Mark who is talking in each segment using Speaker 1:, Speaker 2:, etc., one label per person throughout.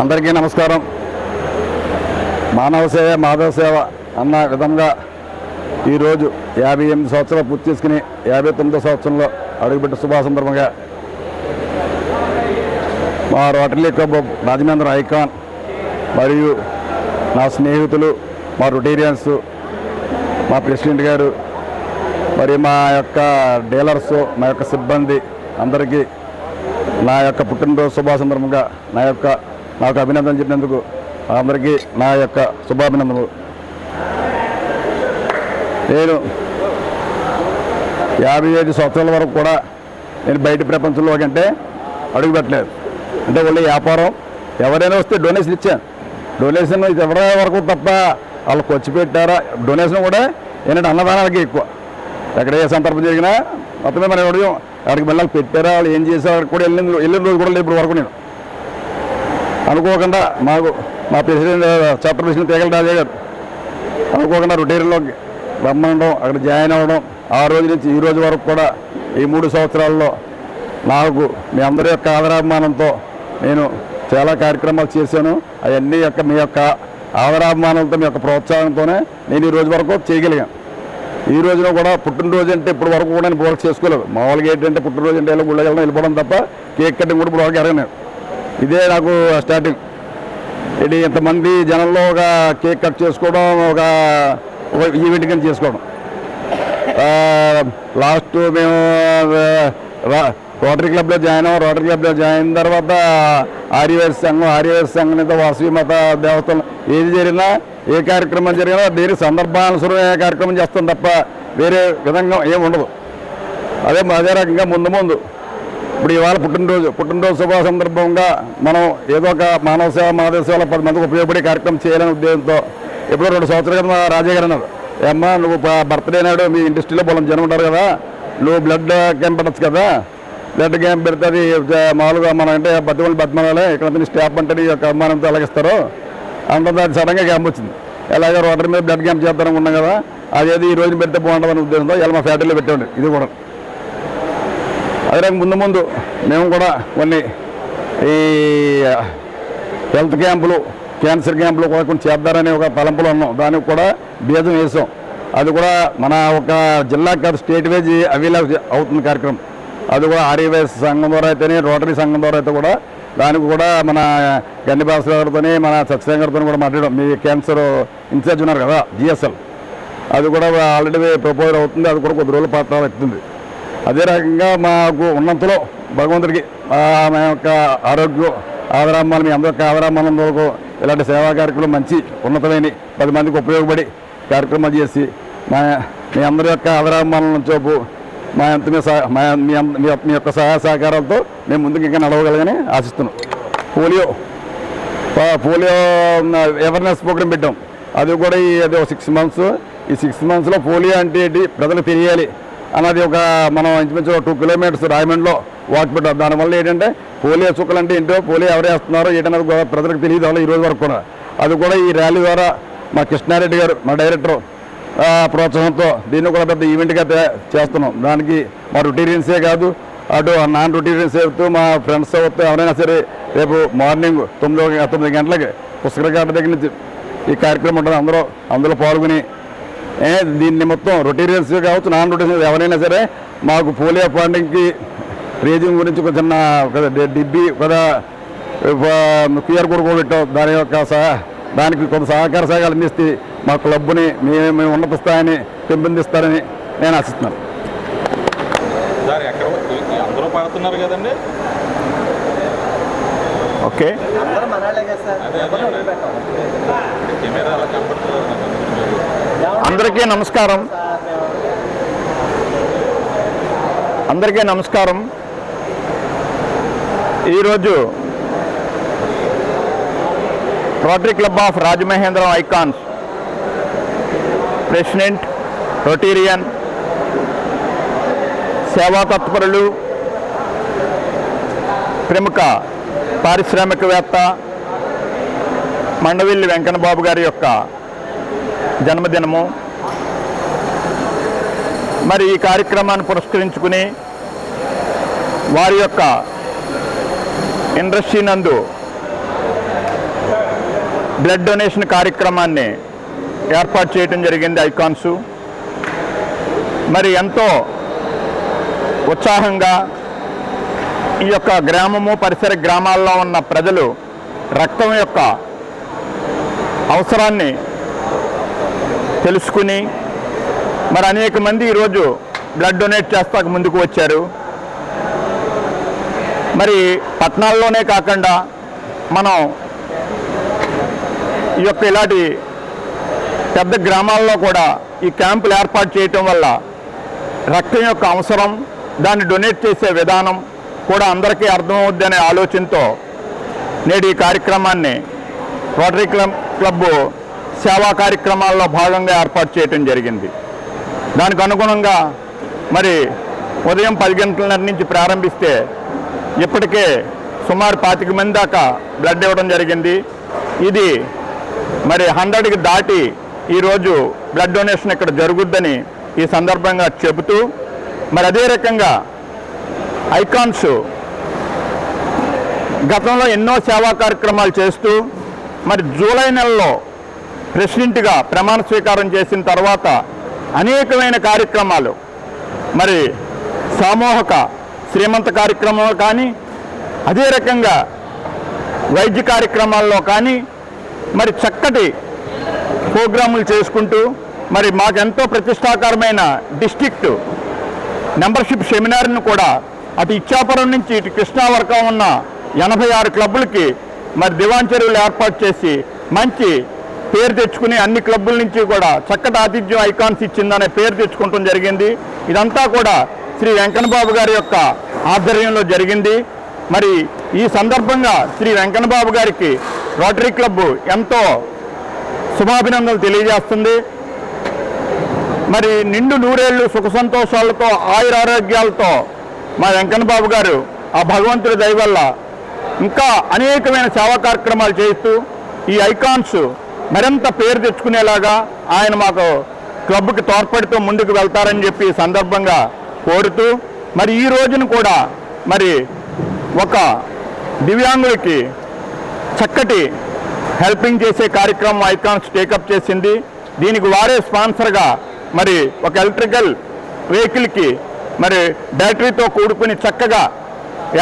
Speaker 1: అందరికీ నమస్కారం. మానవ సేవ మాధవ సేవ అన్న విధంగా ఈరోజు యాభై ఎనిమిది సంవత్సరాలు పూర్తి చేసుకుని యాభై తొమ్మిదో సంవత్సరంలో అడుగుపెట్టిన శుభా సందర్భంగా మా రోటరీ క్లబ్ రాజమేంద్ర ఐకాన్ మరియు నా స్నేహితులు మా రొటేరియన్స్ మా ప్రెసిడెంట్ గారు మరి మా యొక్క డీలర్స్ మా యొక్క సిబ్బంది అందరికీ నా యొక్క పుట్టినరోజు శుభా సందర్భంగా నా యొక్క నాకు అభినందన చెప్పినందుకు అందరికీ నా యొక్క శుభాభినందనలు. నేను యాభై ఐదు సంవత్సరాల వరకు కూడా నేను బయట ప్రపంచంలో కంటే అడుగుపెట్టలేదు అంటే వాళ్ళ వ్యాపారం ఎవరైనా వస్తే డొనేషన్ ఇచ్చాను. డొనేషన్ ఎవరి వరకు తప్ప వాళ్ళు ఖర్చు పెట్టారా? డొనేషన్ కూడా ఏంటంటే అన్నదానాలకి ఎక్కువ. ఎక్కడ ఏ సందర్భం జరిగినా మొత్తమే మనం ఎవరు అక్కడికి వెళ్ళాలి పెట్టారా వాళ్ళు ఏం చేశారు కూడా వెళ్ళిన వెళ్ళిన రోజు కూడా లేదు ఇప్పుడు వరకు నేను. అనుకోకుండా మాకు మా president chapter president Tegala Raja garu అనుకోకుండా రొటేరీలోకి రమ్మనడం అక్కడ జాయిన్ అవ్వడం ఆ రోజు నుంచి ఈ రోజు వరకు కూడా ఈ మూడు సంవత్సరాల్లో నాకు మీ అందరి యొక్క ఆదరాభిమానంతో నేను చాలా కార్యక్రమాలు చేశాను. అవన్నీ యొక్క మీ యొక్క ఆదరాభిమానంతో మీ యొక్క ప్రోత్సాహంతోనే నేను ఈ రోజు వరకు చేయగలిగాను. ఈ రోజున కూడా పుట్టినరోజు అంటే ఇప్పుడు వరకు కూడా నేను బోర్డు చేసుకోలేదు. మామూలుగా ఏంటంటే పుట్టినరోజు అంటే వెళ్ళి గుళ్ళకి వెళ్ళడం వెళ్ళిపోవడం తప్ప కేక్ కటింగ్ కూడా ఇప్పుడు వరకు ఎరగలేదు ఇదే నాకు స్టార్టింగ్ ఇది ఇంతమంది జనంలో ఒక కేక్ కట్ చేసుకోవడం ఒక ఈవెంట్ కింద చేసుకోవడం. లాస్ట్ మేము రోటరీ క్లబ్లో జాయిన్ అవ్వం రోటరీ క్లబ్లో జాయిన్ అయిన తర్వాత ఆర్యవేశ సంఘం ఆర్యవేశ సంఘం ఇంత వాసవి మత దేవతలు ఏది జరిగినా ఏ కార్యక్రమం జరిగినా దేని సందర్భానుసరం ఏ కార్యక్రమం చేస్తాం తప్ప వేరే విధంగా ఏమి ఉండదు. అదే అదే రకంగా ముందు ముందు. ఇప్పుడు ఇవాళ పుట్టినరోజు పుట్టినరోజు శుభ సందర్భంగా మనం ఏదో ఒక మానవ సేవ మానవ సేవలో పది మందికి ఉపయోగపడే కార్యక్రమం చేయాలనే ఉద్దేశంతో ఎప్పుడో రెండు సంవత్సరాల క్రితం గారు అన్నారు. ఏమ్మా నువ్వు బర్త్డే నాడు మీ ఇండస్ట్రీలో పొలం జనం ఉంటారు కదా నువ్వు బ్లడ్ క్యాంప్ పెట్టచ్చు కదా బ్లడ్ క్యాంప్ పెడితే అది మామూలుగా మనం అంటే బతిమలు బతిమలాలే ఇక్కడ స్టాఫ్ అంటే ఈ యొక్క అభిమానంతో అలాగిస్తారు అంత సడన్గా క్యాంప్ వచ్చింది. ఎలాగో రోటరీ మీద బ్లడ్ క్యాంప్ చేద్దామనుకున్నాం కదా అదేది ఈ రోజు పెడితే బాగుంటుందని ఉద్దేశంతో ఇలా మా ఫ్యాక్టరీలో పెట్టండి ఇది కూడా. అదే ముందు ముందు మేము కూడా కొన్ని ఈ హెల్త్ క్యాంపులు క్యాన్సర్ క్యాంపులు కూడా కొన్ని చేద్దారని ఒక తలంపులు ఉన్నాం. దానికి కూడా బీజం వేసాం. అది కూడా మన ఒక జిల్లా కాదు స్టేట్ వైజ్ అవిలా అవుతుంది కార్యక్రమం. అది కూడా ఆర్యవేస్ సంఘం ద్వారా అయితేనే రోటరీ సంఘం ద్వారా అయితే కూడా దానికి కూడా మన కన్యబాస్ గారితోనే మన సత్యసాయి గారితో కూడా మాట్లాడడం మీ క్యాన్సర్ ఇన్ఛార్జ్ ఉన్నారు కదా జిఎస్ఎల్. అది కూడా ఆల్రెడీ ప్రపోజల్ అవుతుంది. అది కూడా కొద్ది రోజులు పాత్ర అవుతుంది అదే రకంగా మాకు ఉన్నంతలో భగవంతుడికి మా యొక్క ఆరోగ్యం ఆదరామాలు మీ అందరి యొక్క ఆదరామానం వరకు ఇలాంటి సేవా కార్యక్రమం మంచి ఉన్నతమైన పది మందికి ఉపయోగపడి కార్యక్రమాలు చేసి మా మీ అందరి యొక్క ఆదరామాలను చూపు మా ఎంత మీ మా యొక్క- సహాయ సహకారాలతో మేము ముందుకు ఇంకా నడవగలగని ఆశిస్తున్నాం. పోలియో పోలియో అవేర్నెస్ ప్రోగ్రామ్ పెట్టాం. అది కూడా ఈ అది సిక్స్ మంత్స్ ఈ సిక్స్ మంత్స్లో పోలియో అంటే ఏంటి? ప్రజలకు తెలియాలి. అన్నది ఒక మనం ఇంచుమించు టూ కిలోమీటర్స్ రాయమండ్రిలో వాక్ పెట్టాం దానివల్ల ఏంటంటే పోలియో చుక్కలు అంటే ఏంటో పోలియో ఎవరు వేస్తున్నారో ఏంటన్నది కూడా ప్రజలకు తెలియదు వాళ్ళు ఈరోజు వరకు కూడా. అది కూడా ఈ ర్యాలీ ద్వారా మా కృష్ణారెడ్డి గారు మా డైరెక్టర్ ప్రోత్సాహంతో దీన్ని కూడా పెద్ద ఈవెంట్గా చేస్తున్నాం. దానికి మా రొటీరియన్సే కాదు అటు నాన్ రొటీరియన్స్ అవుతూ మా ఫ్రెండ్స్ అవుతూ ఎవరైనా సరే రేపు మార్నింగ్ తొమ్మిది తొమ్మిది గంటలకి పుస్తక గంట దగ్గర నుంచి ఈ కార్యక్రమం ఉంటుంది. అందరూ అందులో పాల్గొని దీన్ని మొత్తం రొటీరియన్స్ కావచ్చు నాన్ రొటీరియన్స్ ఎవరైనా సరే మాకు పోలియో ఫండింగ్కి రేజింగ్ గురించి ఒక చిన్న ఒక డిబ్బి ఒక క్యూఆర్ కోడ్ కూడా పెట్టాం. దాని యొక్క సహా దానికి కొంత సహకార సహకారాలు అందిస్తే మా క్లబ్ని మేము మేము ఉన్నత స్థాయిని పెంపొందిస్తారని నేను ఆశిస్తున్నాను.
Speaker 2: ఓకే. అందరికీ నమస్కారం. అందరికీ నమస్కారం. ఈరోజు Rotary Club of Rajamahendram Icons president Rotarian సేవా తత్పరులు ప్రముఖ పారిశ్రామికవేత్త మండవిల్లి వెంకన్నబాబు గారి యొక్క జన్మదినము. మరి ఈ కార్యక్రమాన్ని పురస్కరించుకుని వారి యొక్క ఇండస్ట్రీ నందు బ్లడ్ డొనేషన్ కార్యక్రమాన్ని ఏర్పాటు చేయడం జరిగింది ఐకాన్స్. మరి ఎంతో ఉత్సాహంగా ఈ యొక్క గ్రామము పరిసర గ్రామాల్లో ఉన్న ప్రజలు రక్తం యొక్క అవసరాన్ని తెలుసుకుని మరి అనేక మంది ఈరోజు బ్లడ్ డొనేట్ చేస్తాక ముందుకు వచ్చారు. మరి పట్టణాల్లోనే కాకుండా మనం ఈ యొక్క ఇలాంటి పెద్ద గ్రామాల్లో కూడా ఈ క్యాంపులు ఏర్పాటు చేయటం వల్ల రక్తం యొక్క అవసరం దాన్ని డొనేట్ చేసే విధానం కూడా అందరికీ అర్థమవుద్ది అనే ఆలోచనతో నేడు ఈ కార్యక్రమాన్ని రోటరీ క్లబ్ క్లబ్ సేవా కార్యక్రమాల్లో భాగంగా ఏర్పాటు చేయటం జరిగింది. దానికి అనుగుణంగా మరి ఉదయం పది గంటలన్నర నుంచి ప్రారంభిస్తే ఇప్పటికే సుమారు పాతిక మంది దాకా బ్లడ్ ఇవ్వడం జరిగింది. ఇది మరి హండ్రెడ్కి దాటి ఈరోజు బ్లడ్ డొనేషన్ ఇక్కడ జరుగుద్దని ఈ సందర్భంగా చెబుతూ మరి అదే రకంగా ఐకాన్స్ గతంలో ఎన్నో సేవా కార్యక్రమాలు చేస్తూ మరి జూలై నెలలో ప్రెసిడెంట్గా ప్రమాణ స్వీకారం చేసిన తర్వాత అనేకమైన కార్యక్రమాలు మరి సామూహిక శ్రీమంత కార్యక్రమంలో కానీ అదే రకంగా వైద్య కార్యక్రమాల్లో కానీ మరి చక్కటి ప్రోగ్రాములు చేసుకుంటూ మరి మాకెంతో ప్రతిష్టాకరమైన డిస్టిక్ట్ మెంబర్షిప్ సెమినార్ను కూడా అటు ఇచ్చాపురం నుంచి ఇటు కృష్ణా వరకు ఉన్న ఎనభై ఆరు క్లబ్బులకి మరి దివాన్ చెరువులు ఏర్పాటు చేసి మంచి పేరు తెచ్చుకుని అన్ని క్లబ్బుల నుంచి కూడా చక్కటి ఆతిథ్యం ఐకాన్స్ ఇచ్చిందనే పేరు తెచ్చుకోవటం జరిగింది. ఇదంతా కూడా శ్రీ వెంకన్నబాబు గారి యొక్క ఆధ్వర్యంలో జరిగింది. మరి ఈ సందర్భంగా శ్రీ వెంకన్నబాబు గారికి రోటరీ క్లబ్ ఎంతో శుభాభినందనలు తెలియజేస్తుంది. మరి నిండు నూరేళ్ళు సుఖ సంతోషాలతో ఆయురారోగ్యాలతో మా వెంకన్న బాబు గారు ఆ భగవంతుడి దయవల్ల ఇంకా అనేకమైన సేవా కార్యక్రమాలు చేస్తూ ఈ ఐకాన్స్ మరింత పేరు తెచ్చుకునేలాగా ఆయన మాకు క్లబ్కి తోడ్పడుతూ ముందుకు వెళ్తారని చెప్పి సందర్భంగా కోరుతూ మరి ఈ రోజున కూడా మరి ఒక దివ్యాంగులకి చక్కటి హెల్పింగ్ చేసే కార్యక్రమం ఐకాన్స్ టేకప్ చేసింది. దీనికి వారే స్పాన్సర్గా మరి ఒక ఎలక్ట్రికల్ వెహికల్కి మరి బ్యాటరీతో కూడుకుని చక్కగా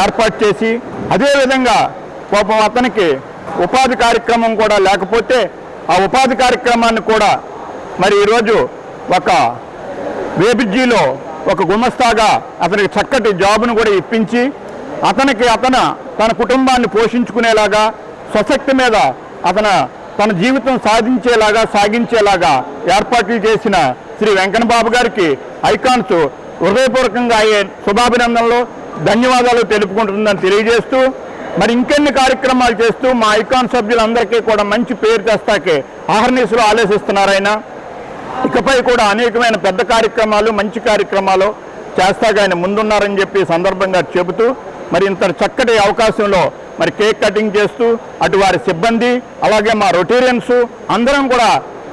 Speaker 2: ఏర్పాటు చేసి అదేవిధంగా పాపం అతనికి ఉపాధి కార్యక్రమం కూడా లేకపోతే ఆ ఉపాధి కార్యక్రమాన్ని కూడా మరి ఈరోజు ఒక వేబిజీలో ఒక గుమస్తాగా అతనికి చక్కటి జాబును కూడా ఇప్పించి అతనికి అతను తన కుటుంబాన్ని పోషించుకునేలాగా స్వశక్తి మీద అతను తన జీవితం సాధించేలాగా సాగించేలాగా ఏర్పాట్లు చేసిన శ్రీ వెంకన్న బాబు గారికి ఐకాన్స్ హృదయపూర్వకంగా అయ్యే శుభాభినందనలు ధన్యవాదాలు తెలుపుకుంటుందని తెలియజేస్తూ మరి ఇంకెన్ని కార్యక్రమాలు చేస్తూ మా ఐకాన్ సభ్యులందరికీ కూడా మంచి పేరు తెస్తాకే ఆహర్నిశలు ఆలోచిస్తున్నారైనా ఇకపై కూడా అనేకమైన పెద్ద కార్యక్రమాలు మంచి కార్యక్రమాలు చేస్తాగా ఆయన ముందున్నారని చెప్పి సందర్భంగా చెబుతూ మరి ఇంత చక్కటి అవకాశంలో మరి కేక్ కటింగ్ చేస్తూ అటు వారి సిబ్బంది అలాగే మా రొటీరియన్స్ అందరం కూడా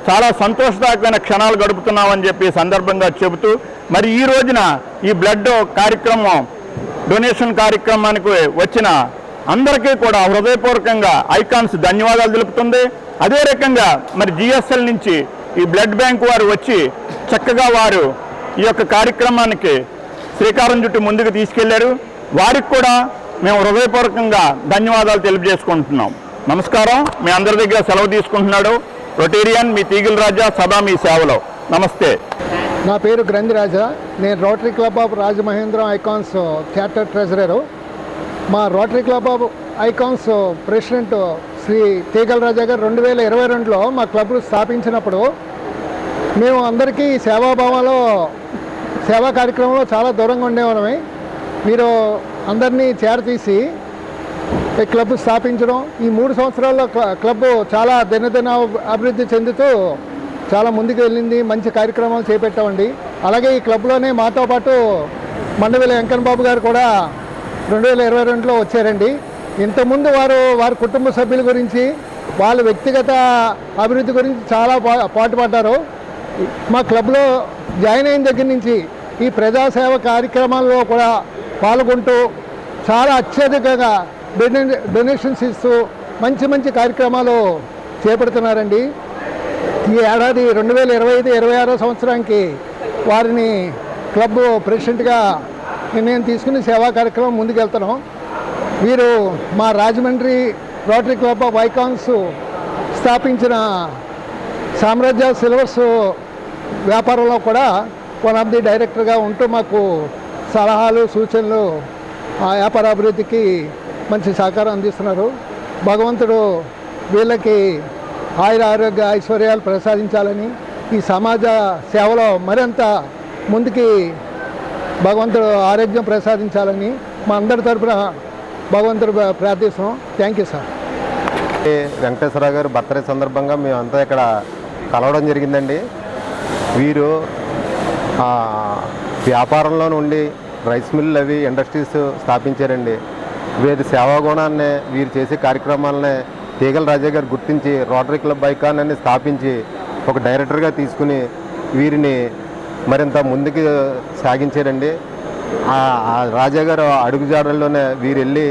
Speaker 2: చాలా సంతోషదాయకమైన క్షణాలు గడుపుతున్నామని చెప్పి సందర్భంగా చెబుతూ మరి ఈ రోజున ఈ బ్లడ్ కార్యక్రమం డొనేషన్ కార్యక్రమానికి వచ్చిన అందరికీ కూడా హృదయపూర్వకంగా ఐకాన్స్ ధన్యవాదాలు తెలుపుతుంది. అదే రకంగా మరి జిఎస్ఎల్ నుంచి ఈ బ్లడ్ బ్యాంక్ వారు వచ్చి చక్కగా వారు ఈ యొక్క కార్యక్రమానికి శ్రీకారం చుట్టూ ముందుకు తీసుకెళ్ళారు. వారికి కూడా మేము హృదయపూర్వకంగా ధన్యవాదాలు తెలియజేసుకుంటున్నాం. నమస్కారం. మీ అందరి దగ్గర సెలవు తీసుకుంటున్నాడు. రొటేరియన్ మీ తీగిల రాజా సదా మీ సేవలో. నమస్తే.
Speaker 3: నా పేరు గ్రంథిరాజ. నేను Rotary Club of Rajamahendram Icons theatre treasurer. మా Rotary Club of Icons president Shri Teegala Raja garu రెండు వేల ఇరవై రెండులో మా క్లబ్ స్థాపించినప్పుడు మేము అందరికీ సేవాభావంలో సేవా కార్యక్రమంలో చాలా దూరంగా ఉండేవాళ్ళమే మీరు అందరినీ చేరతీసి ఈ క్లబ్ స్థాపించడం ఈ మూడు సంవత్సరాల్లో క్ల- క్లబ్ చాలా దినదిన అభివృద్ధి చెందుతూ చాలా ముందుకు వెళ్ళింది మంచి కార్యక్రమాలు చేపట్టామండి. అలాగే ఈ క్లబ్లోనే మాతో పాటు మండవిల వెంకన్న బాబు గారు కూడా రెండు వేల ఇరవై రెండులో వచ్చారండి. ఇంతకుముందు వారు వారి కుటుంబ సభ్యుల గురించి వాళ్ళ వ్యక్తిగత అభివృద్ధి గురించి చాలా పా పాటుపడ్డారు. మా క్లబ్లో జాయిన్ అయిన దగ్గర నుంచి ఈ ప్రజాసేవ కార్యక్రమాల్లో కూడా పాల్గొంటూ చాలా అత్యధికంగా డొనే డొనేషన్స్ ఇస్తూ మంచి మంచి కార్యక్రమాలు చేపడుతున్నారండి. ఈ ఏడాది రెండు వేల ఇరవై ఐదు ఇరవై ఆరో సంవత్సరానికి వారిని క్లబ్ ప్రెసిడెంట్గా నిర్ణయం తీసుకుని సేవా కార్యక్రమం ముందుకెళ్తున్నాం. వీరు మా Rajahmundry Rotary Club of Icons స్థాపించిన సామ్రాజ్య సిల్వర్స్ వ్యాపారంలో కూడా వన్ ఆఫ్ ది డైరెక్టర్గా ఉంటూ మాకు సలహాలు సూచనలు ఆ వ్యాపార అభివృద్ధికి మంచి సహకారం అందిస్తున్నారు. భగవంతుడు వీళ్ళకి ఆయుర ఆరోగ్య ఐశ్వర్యాలు ప్రసాదించాలని ఈ సమాజ సేవలో మరింత ముందుకి భగవంతుడు ఆరోగ్యం ప్రసాదించాలని మా అందరి తరపున భగవంతుడు ప్రార్థిస్తున్నాం. థ్యాంక్ యూ సార్
Speaker 4: వెంకటేశ్వరరావు గారు బర్త్డే సందర్భంగా మేమంతా ఇక్కడ కలవడం జరిగిందండి. వీరు వ్యాపారంలో నుండి రైస్ మిల్లు అవి ఇండస్ట్రీస్ స్థాపించారండి. వీరి సేవా గుణాన్ని వీరు చేసే కార్యక్రమాలని తీగల రాజా గారు గుర్తించి రోటరీ క్లబ్ ఐకాన్ అని స్థాపించి ఒక డైరెక్టర్గా తీసుకుని వీరిని మరింత ముందుకు సాగించారండి. ఆ రాజా గారు అడుగుజాడల్లోనే వీరు వెళ్ళి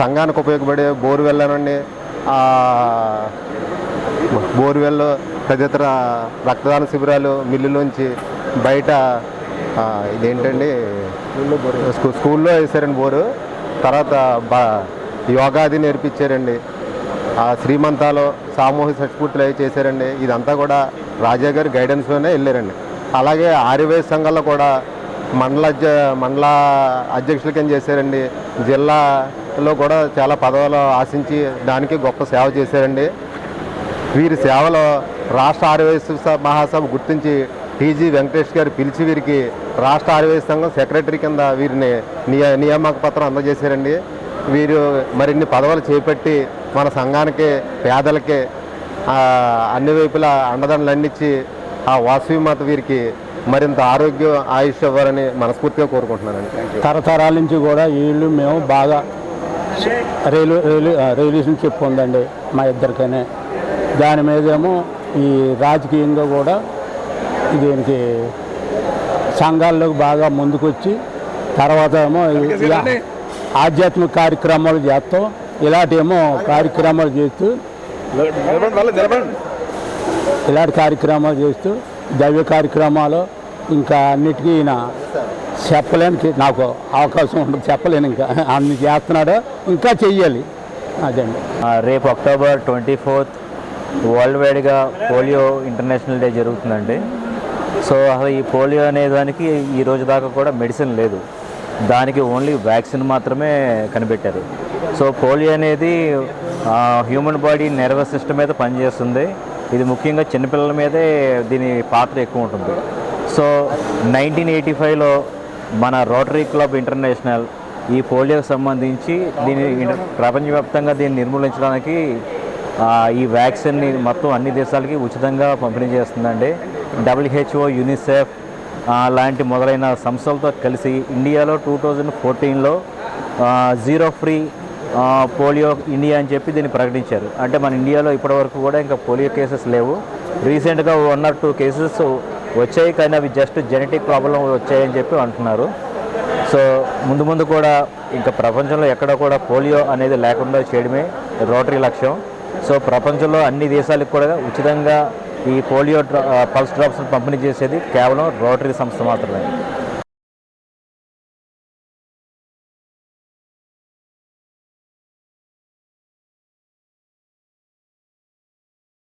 Speaker 4: సంఘానికి ఉపయోగపడే బోర్వెల్ అనండి బోర్వెల్ తదితర రక్తదాన శిబిరాలు మిల్లులోంచి బయట ఇదేంటండి స్కూల్లో వేసారండి బోరు. తర్వాత బా యోగా అది నేర్పించారండి. ఆ శ్రీమంతాలు సామూహిక సత్స్ఫూర్తులు అవి చేశారండి. ఇదంతా కూడా రాజా గారి గైడెన్స్లోనే వెళ్ళారండి. అలాగే ఆర్యవేద సంఘాల్లో కూడా మండల అధ్య మండల అధ్యక్షుల కింద చేశారండి? జిల్లాలో కూడా చాలా పదవులు ఆశించి దానికి గొప్ప సేవ చేశారండి. వీరి సేవలో రాష్ట్ర ఆర్యవేశ మహాసభ గుర్తించి టీజీ వెంకటేష్ గారు పిలిచి వీరికి రాష్ట్ర ఆర్యవేశ సంఘం సెక్రటరీ కింద వీరిని నియ నియామక పత్రం అందజేశారండి. వీరు మరిన్ని పదవులు చేపట్టి మన సంఘానికి పేదలకి అన్ని వైపులా అండదండలు అందించి ఆ వాసవి మాత వీరికి మరింత ఆరోగ్యం ఆయుష్ ఇవ్వాలని మనస్ఫూర్తిగా కోరుకుంటున్నానండి.
Speaker 5: తరతరాల నుంచి కూడా వీళ్ళు మేము బాగా రైలు రైలు రిలేషన్షిప్ ఉందండి మా ఇద్దరికనే. దాని మీదేమో ఈ రాజకీయంగా కూడా దీనికి సంఘాల్లోకి బాగా ముందుకొచ్చి తర్వాత ఏమో ఈ ఆధ్యాత్మిక కార్యక్రమాలు చేస్తాం. ఇలాంటివేమో కార్యక్రమాలు చేస్తూ ఇలాంటి కార్యక్రమాలు చేస్తూ దైవ కార్యక్రమాలు ఇంకా అన్నిటికీ ఈయన చెప్పలేని నాకు అవకాశం ఉండదు చెప్పలేను ఇంకా. అన్ని చేస్తున్నాడు ఇంకా చెయ్యాలి. అదండి
Speaker 6: రేపు అక్టోబర్ ట్వంటీ ఫోర్త్ వరల్డ్ వైడ్గా పోలియో ఇంటర్నేషనల్ డే జరుగుతుందండి. సో అసలు ఈ పోలియో అనే దానికి ఈ రోజు దాకా కూడా మెడిసిన్ లేదు. దానికి ఓన్లీ వ్యాక్సిన్ మాత్రమే కనిపెట్టారు. సో పోలియో అనేది హ్యూమన్ బాడీ నర్వస్ సిస్టమ్ మీద పనిచేస్తుంది. ఇది ముఖ్యంగా చిన్నపిల్లల మీదే దీని పాత్ర ఎక్కువ ఉంటుంది. సో నైన్టీన్ ఎయిటీ ఫైవ్లో మన రోటరీ క్లబ్ ఇంటర్నేషనల్ ఈ పోలియోకి సంబంధించి దీని ప్రపంచవ్యాప్తంగా దీన్ని నిర్మూలించడానికి ఈ వ్యాక్సిన్ని మొత్తం అన్ని దేశాలకి ఉచితంగా పంపిణీ చేస్తుందండి. డబ్ల్యూహెచ్ఓ యూనిసెఫ్ లాంటి మొదలైన సంస్థలతో కలిసి ఇండియాలో టూ థౌజండ్ ఫోర్టీన్లో జీరో ఫ్రీ పోలియో ఇండియా అని చెప్పి దీన్ని ప్రకటించారు. అంటే మన ఇండియాలో ఇప్పటివరకు కూడా ఇంకా పోలియో కేసెస్ లేవు. రీసెంట్గా వన్ ఆర్ టూ కేసెస్ వచ్చాయి కానీ అవి జస్ట్ జెనెటిక్ ప్రాబ్లం వచ్చాయని చెప్పి అంటున్నారు. సో ముందు ముందు కూడా ఇంకా ప్రపంచంలో ఎక్కడ కూడా పోలియో అనేది లేకుండా చేయడమే రోటరీ లక్ష్యం. సో ప్రపంచంలో అన్ని దేశాలకు కూడా ఉచితంగా ఈ పోలియో డ్రా- పల్స్ డ్రాప్స్ పంపిణీ చేసేది కేవలం రోటరీ సంస్థ మాత్రమే.